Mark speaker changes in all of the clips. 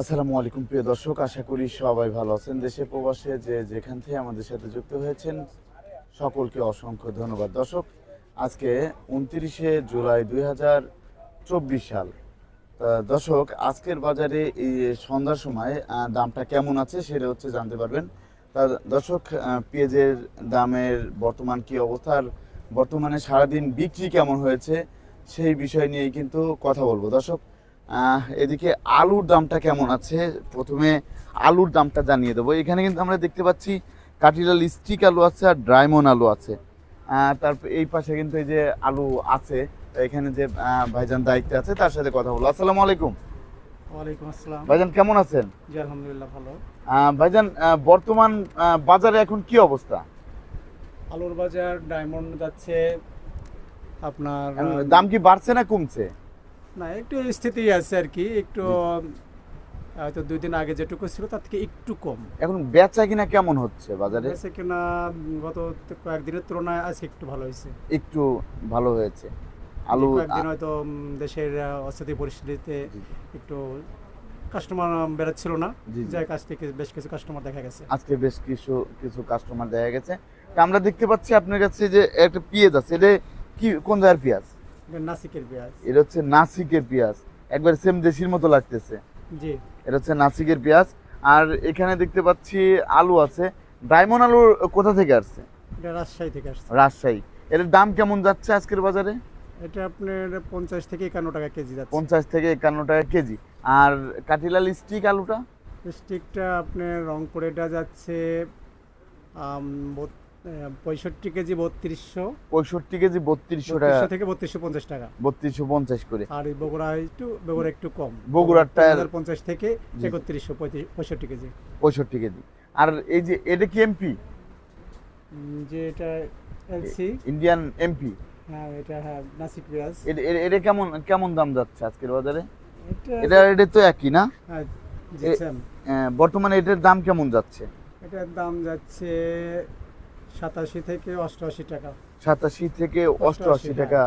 Speaker 1: আসসালামু আলাইকুম, প্রিয় দর্শক। আশা করি সবাই ভালো আছেন। দেশে প্রবাসে যে যেখান থেকে আমাদের সাথে যুক্ত হয়েছেন, সকলকে অসংখ্য ধন্যবাদ। দর্শক, আজকে উনত্রিশে জুলাই দুই হাজার চব্বিশ সাল। দর্শক, আজকের বাজারে এই সন্ধ্যার সময় দামটা কেমন আছে সেটা হচ্ছে জানতে পারবেন। তা, দর্শক পেঁয়াজের দামের বর্তমান কি অবস্থার বর্তমানে সারাদিন বিক্রি কেমন হয়েছে সেই বিষয় নিয়েই কিন্তু কথা বলব। দর্শক এদিকে আলুর দামটা কেমন আছে? প্রথমে আলুর দামটা জানিয়ে দেবো। এখানে কিন্তু আমরা দেখতে পাচ্ছি কাটিলাল স্টিক আলু আছে আর ড্রাইমন আলু আছে। তারপর এই পাশে কিন্তু এই যে আলু আছে এখানে যে ভাইজান দায়িত্বে আছে তার সাথে কথা বলব। আসসালামু আলাইকুম।
Speaker 2: ওয়ালাইকুম আসসালাম।
Speaker 1: ভাইজান কেমন আছেন?
Speaker 2: জি আলহামদুলিল্লাহ ভালো।
Speaker 1: ভাইজান বর্তমান বাজারে এখন কি অবস্থা?
Speaker 2: আলুর বাজার ডায়মন্ড যাচ্ছে আপনার
Speaker 1: দাম কি বাড়ছে না কমছে?
Speaker 2: না একটু স্থিতি আছে আর কি একটু হয়তো দুই দিন আগে যেটুকু ছিল তার থেকে একটু কম।
Speaker 1: এখন বেচা কিনা কেমন হচ্ছে বাজারে?
Speaker 2: বেশি কিনা গত কয়েকদিনের তুলনায় আজকে একটু ভালো হয়েছে।
Speaker 1: একটু ভালো হয়েছে। আলু
Speaker 2: কয়েকদিন হয়তো দেশের অস্থিতি পরিস্থিতিতে একটু কাস্টমার বেরোচ্ছিল না। যার কাছ থেকে বেশ কিছু কাস্টমার দেখা গেছে।
Speaker 1: আজকে বেশ কিছু কিছু কাস্টমার দেখা গেছে। আমরা দেখতে পাচ্ছি আপনার কাছে যে একটা পেঁয়াজ আছে এটা কি কোন জায়গার পেঁয়াজ?
Speaker 2: নাসিকের পেঁয়াজ।
Speaker 1: এটা হচ্ছে নাসিকের পেঁয়াজ। একবার সেম দেশির মতো লাগতেছে।
Speaker 2: জি।
Speaker 1: এটা হচ্ছে নাসিকের পেঁয়াজ। আর এখানে দেখতে পাচ্ছি আলু আছে। ডায়মন্ড আলু কোথা থেকে আসছে?
Speaker 2: এটা রাজশাহী থেকে আসছে।
Speaker 1: রাজশাহী। এটার দাম কেমন যাচ্ছে আজকের বাজারে?
Speaker 2: এটা আপনার পঞ্চাশ থেকে একান্ন টাকা কেজি যাচ্ছে।
Speaker 1: পঞ্চাশ থেকে একান্ন টাকা কেজি। আর কাটিলাল স্টিক আলুটা?
Speaker 2: স্টিকটা আপনার রংপুরেটা যাচ্ছে পঁয়ষট্টি কেজি বত্রিশশো।
Speaker 1: পঁয়ষট্টি কেজি বত্রিশশো টাকা।
Speaker 2: থেকে বত্রিশশো পঞ্চাশ টাকা।
Speaker 1: বত্রিশশো পঞ্চাশ করে।
Speaker 2: আর এই বগুড়া একটু বগুড়া একটু কম।
Speaker 1: বগুড়ারটা-
Speaker 2: পঞ্চাশ থেকে। একত্রিশশো পঁয়ষট্টি কেজি।
Speaker 1: পঁয়ষট্টি কেজি। আর এই যে এটা কি এমপি?
Speaker 2: যে এটা এলসি।
Speaker 1: Indian MP?
Speaker 2: হ্যাঁ এটা হ্যাঁ নাসিক পেঁয়াজ।
Speaker 1: এটা কেমন কেমন দাম যাচ্ছে আজকের বাজারে?
Speaker 2: এটা
Speaker 1: এটা তো একই না?
Speaker 2: হ্যাঁ।
Speaker 1: আহ, বর্তমানে এটার দাম কেমন যাচ্ছে?
Speaker 2: এটার দাম যাচ্ছে সাতাশি থেকে অষ্টআশি টাকা।
Speaker 1: সাতাশি থেকে অষ্টআশি টাকা।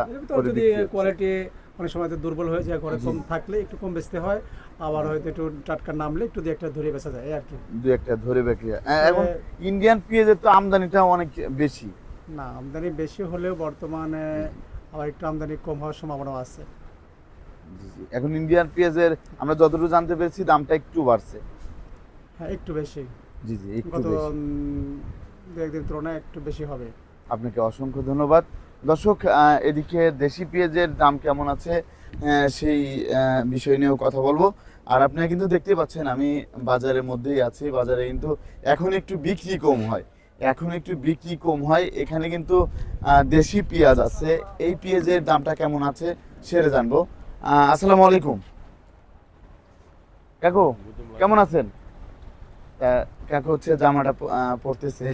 Speaker 2: যদি কোয়ালিটি অনেক সময় দুর্বল হয়ে যায় ঘরে কম থাকলে একটু কম বেচতে হয় আবার হয়তো একটু টাটকা নামলে একটু দিয়ে একটা ধরে বেচা যায় আর কি।
Speaker 1: দু একটা ধরে হয়। এখন ইন্ডিয়ান পেঁয়াজের তো আমদানিটা অনেক বেশি।
Speaker 2: না আমদানি বেশি হলেও বর্তমানে আবার একটু আমদানি কম হওয়ার সম্ভাবনা আছে।
Speaker 1: এখন ইন্ডিয়ান পেঁয়াজের আমরা যতটুকু জানতে পেরেছি দামটা একটু বাড়ছে।
Speaker 2: হ্যাঁ একটু বেশি।
Speaker 1: জি জি একটু বেশি।
Speaker 2: দু একদিন তুলনায় একটু বেশি হবে।
Speaker 1: আপনাকে অসংখ্য ধন্যবাদ। দর্শক এদিকে দেশি পেঁয়াজের দাম কেমন আছে সেই বিষয় নিয়েও কথা বলব। আর আপনারা কিন্তু দেখতে পাচ্ছেন, আমি বাজারের মধ্যেই আছি। বাজারে কিন্তু এখন একটু বিক্রি কম হয়। এখন একটু বিক্রি কম হয়। এখানে কিন্তু দেশি পেঁয়াজ আছে। এই পেঁয়াজের দামটা কেমন আছে সেটা জানব। আসসালামু আলাইকুম। কাকু, কেমন আছেন? কাকু হচ্ছে জামাটা পরতেছে।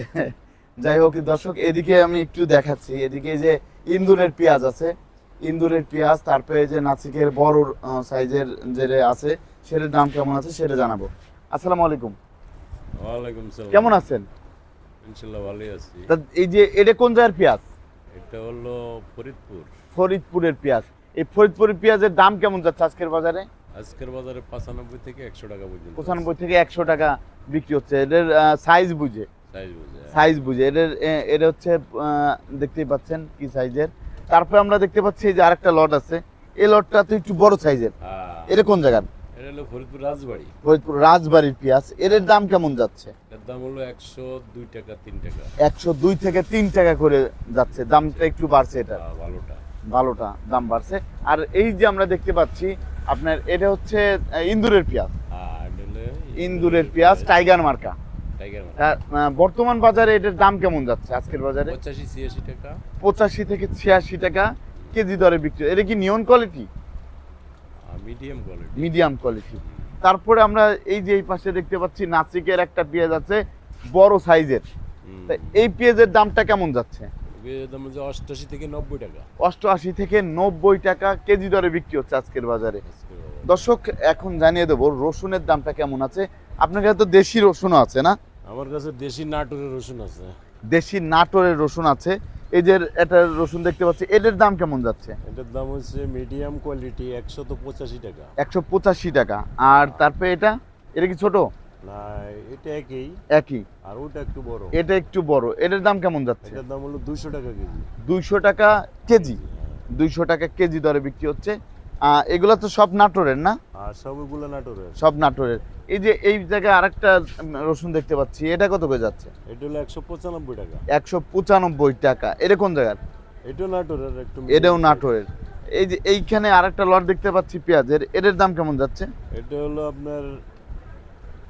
Speaker 1: যাই হোক দর্শক এদিকে আমি একটু দেখাচ্ছি। এদিকে যে ইন্দুরের পেঁয়াজ আছে। ইন্দুরের পেঁয়াজ তারপরে যে নাসিকের বড় সাইজের যে আছে সেটার দাম কেমন আছে সেটা জানাব। আসসালামু আলাইকুম।
Speaker 3: ওয়ালাইকুম সালাম।
Speaker 1: কেমন আছেন?
Speaker 3: ইনশাল্লাহ ভালোই আছি।
Speaker 1: তা এই যে এটা কোন জায়গার পেঁয়াজ?
Speaker 3: এটা হলো ফরিদপুর।
Speaker 1: ফরিদপুরের পেঁয়াজ। এই ফরিদপুরের পেঁয়াজের দাম কেমন যাচ্ছে আজকের বাজারে?
Speaker 3: আজকের বাজারে পঁচানব্বই থেকে একশো টাকা পর্যন্ত
Speaker 1: পঁচানব্বই থেকে একশো টাকা বিক্রি হচ্ছে। এদের সাইজ বুঝে।
Speaker 3: সাইজ বুঝে
Speaker 1: সাইজ বুঝে। এদের এটা হচ্ছে দেখতেই পাচ্ছেন কি সাইজের তারপরে আমরা দেখতে পাচ্ছি এই যে আরেকটা লট আছে। এই লটটা তো একটু বড় সাইজের
Speaker 3: হ্যাঁ।
Speaker 1: এটা কোন জায়গার?
Speaker 3: এটা হলো ফরিদপুর রাজবাড়ি।
Speaker 1: ফরিদপুর রাজবাড়ির পেঁয়াজ। এর দাম কেমন যাচ্ছে?
Speaker 3: এর দাম হলো একশো দুই টাকা তিন টাকা।
Speaker 1: একশো দুই থেকে তিন টাকা করে যাচ্ছে। দামটা একটু বাড়ছে এটা।
Speaker 3: ভালোটা।
Speaker 1: ভালোটা দাম বাড়ছে। আর এই যে আমরা দেখতে পাচ্ছি আপনার এটা হচ্ছে ইন্দুরের পেঁয়াজ। ইন্দুরের পেঁয়াজ টাইগার মার্কা। বর্তমান বাজারে এটার দাম কেমন যাচ্ছে আজকের বাজারে?
Speaker 3: পঁচাশি টাকা।
Speaker 1: পঁচাশি থেকে ছিয়াশি টাকা কেজি দরে বিক্রি এটা কি নিয়ন quality?
Speaker 3: Medium quality.
Speaker 1: Medium quality. তারপরে আমরা এই যে এই পাশে দেখতে পাচ্ছি নাসিকের একটা পেঁয়াজ আছে বড় সাইজের। এই পেঁয়াজের দামটা কেমন যাচ্ছে?
Speaker 3: হচ্ছে অষ্টাশি থেকে নব্বই টাকা।
Speaker 1: অষ্টআশি থেকে নব্বই টাকা কেজি দরে বিক্রি হচ্ছে আজকের বাজারে। দর্শক এখন জানিয়ে দেবো রসুনের দামটা কেমন আছে? আপনার কাছে তো দেশি রসুনও আছে না?
Speaker 3: আমার কাছে দেশি নাটোরের রসুন আছে।
Speaker 1: দেশি নাটোরের রসুন আছে। এই যে এটা রসুন দেখতে পাচ্ছি এটার দাম কেমন যাচ্ছে?
Speaker 3: এটার দাম হচ্ছে মিডিয়াম কোয়ালিটি একশত পঁচাশি টাকা।
Speaker 1: একশো পঁচাশি টাকা। আর তারপরে এটা? এটা কি ছোট?
Speaker 3: না এটা একই।
Speaker 1: একই।
Speaker 3: আর ওটা একটু বড়।
Speaker 1: এটা একটু বড়। এটার দাম কেমন যাচ্ছে?
Speaker 3: এটার দাম হলো টাকা কেজি।
Speaker 1: দুইশো টাকা কেজি। দুইশো টাকা কেজি দরে বিক্রি হচ্ছে। এগুলো তো সব নাটোরের না?
Speaker 3: সবগুলো নাটোরের।
Speaker 1: সব নাটোরের। এই যে এই জায়গায় আরেকটা রসুন দেখতে পাচ্ছি। এটা কত করে যাচ্ছে?
Speaker 3: এটা হলো একশো পঁচানব্বই টাকা।
Speaker 1: একশো পঁচানব্বই টাকা। এটা কোন জায়গার?
Speaker 3: এটাও নাটোরের একটু
Speaker 1: এটাও নাটোরের। এই যে এইখানে আরেকটা লট দেখতে পাচ্ছি পেঁয়াজের। এটার দাম কেমন যাচ্ছে?
Speaker 3: এটা হলো আপনার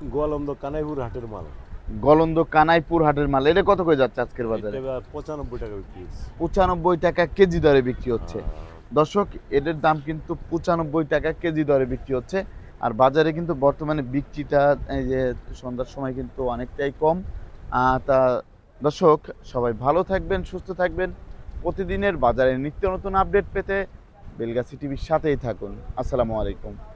Speaker 3: গোয়ালন্দ কানাইপুর হাটের মাল।
Speaker 1: গলন্দ কানাইপুর হাটের মাল। এটা কত করে যাচ্ছে আজকের বাজারে?
Speaker 3: পঁচানব্বই টাকা বিক্রি হচ্ছে।
Speaker 1: পঁচানব্বই টাকা কেজি দরে বিক্রি হচ্ছে।
Speaker 3: আহ,
Speaker 1: দর্শক এদের দাম কিন্তু পঁচানব্বই টাকা কেজি দরে বিক্রি হচ্ছে। আর বাজারে কিন্তু বর্তমানে বিক্রিটা এই যে সন্ধ্যার সময় কিন্তু অনেকটাই কম। তা দর্শক সবাই ভালো থাকবেন সুস্থ থাকবেন। প্রতিদিনের বাজারে নিত্য নতুন আপডেট পেতে বেলগাছি টিভির সাথেই থাকুন। আসসালামু আলাইকুম।